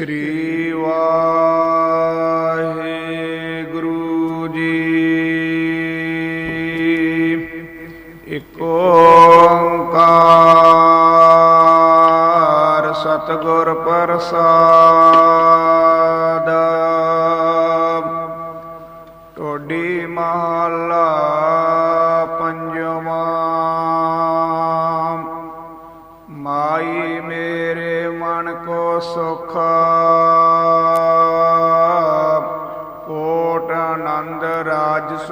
ਸ੍ਰੀ ਵਾਹਿਗੁਰੂ ਜੀ। ਇਕ ਓੰਕਾਰ ਸਤਿਗੁਰ ਪ੍ਰਸਾਦ।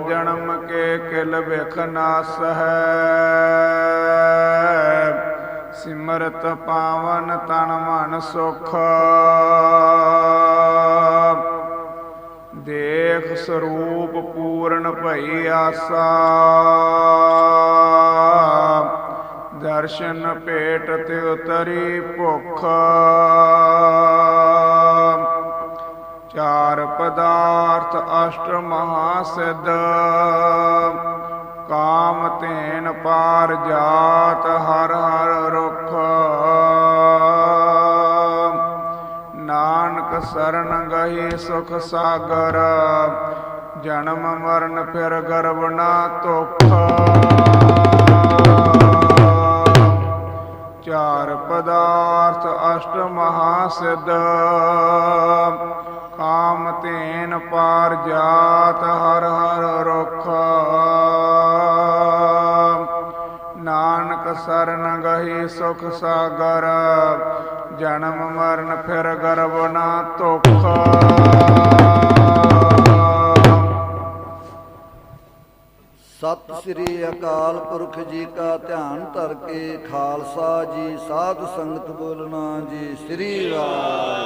ਜਨਮ ਕੇ ਕਿਲ ਵਿਖ ਨਾਸ ਹੈ ਸਿਮਰਤ ਪਾਵਨ ਤਨ ਮਨ ਸੁਖ। ਦੇਖ ਸਰੂਪ ਪੂਰਨ ਭਈ ਆਸਾ। ਦਰਸ਼ਨ ਪੇਟ ਤੇ ਉਤਰੀ ਭੁਖ। ਪਦਾਰਥ ਅਸ਼ਟ ਮਹਾ ਸਿੱਧ ਕਾਮ ਤੇਨ ਪਾਰ ਜਾਤ ਹਰ ਹਰ ਰੁਖ। ਨਾਨਕ ਸ਼ਰਨ ਗਏ ਸੁਖ ਸਾਗਰ, ਜਨਮ ਮਰਨ ਫਿਰ ਗਰਭ ਨਾ ਤੁਖ ਚਾਰ ਪਦਾਰਥ ਅਸ਼ਟ ਮਹਾ ਸਿੱਧ ਕਾਮ ਤੇਨ ਪਾਰ ਜਾਤ ਹਰ ਹਰ ਰੁਖ। ਨਾਨਕ ਸਰਨ ਗਹੀ ਸੁਖ ਸਾਗਰ, ਜਨਮ ਮਰਨ ਫਿਰ ਗਰਭ ਨਾ ਤੁਖ ਸਤਿ ਸ੍ਰੀ ਅਕਾਲ ਪੁਰਖ ਜੀ ਕਾ ਧਿਆਨ ਧਰ ਕੇ, ਖਾਲਸਾ ਜੀ, ਸਾਧ ਸੰਗਤ ਬੋਲਣਾ ਜੀ, ਸ੍ਰੀ ਵਾਹਿਗੁਰੂ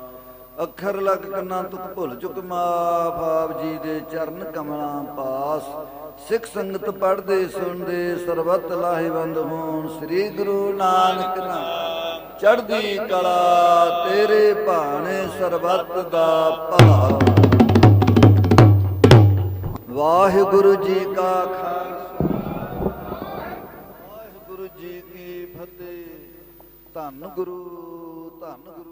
ਅੱਖਰ ਲਗ ਕੰਨਾਂ ਤੁਕ ਭੁੱਲ ਚੁੱਕ ਮਾਫ ਆਪ ਜੀ ਦੇ ਚਰਨ ਕਮਲਾਂ ਪਾਸ। ਸਿੱਖ ਸੰਗਤ ਪੜ੍ਹਦੇ, ਸੁਣਦੇ, ਸਰਬਤ ਲਾਹੇਵੰਦ ਹੋਣ। ਸ੍ਰੀ ਗੁਰੂ ਨਾਨਕ ਨਾਮ ਚੜ੍ਹਦੀ ਕਲਾ ਤੇਰੇ ਭਾਣੇ ਸਰਬਤ ਦਾ ਭਲਾ ਵਾਹਿਗੁਰੂ ਜੀ ਕਾ ਖਾਲਸਾ। ਵਾਹਿਗੁਰੂ ਜੀ ਕੀ ਫਤਿਹ। ਧੰਨ ਗੁਰੂ ਧੰਨ ਗੁਰੂ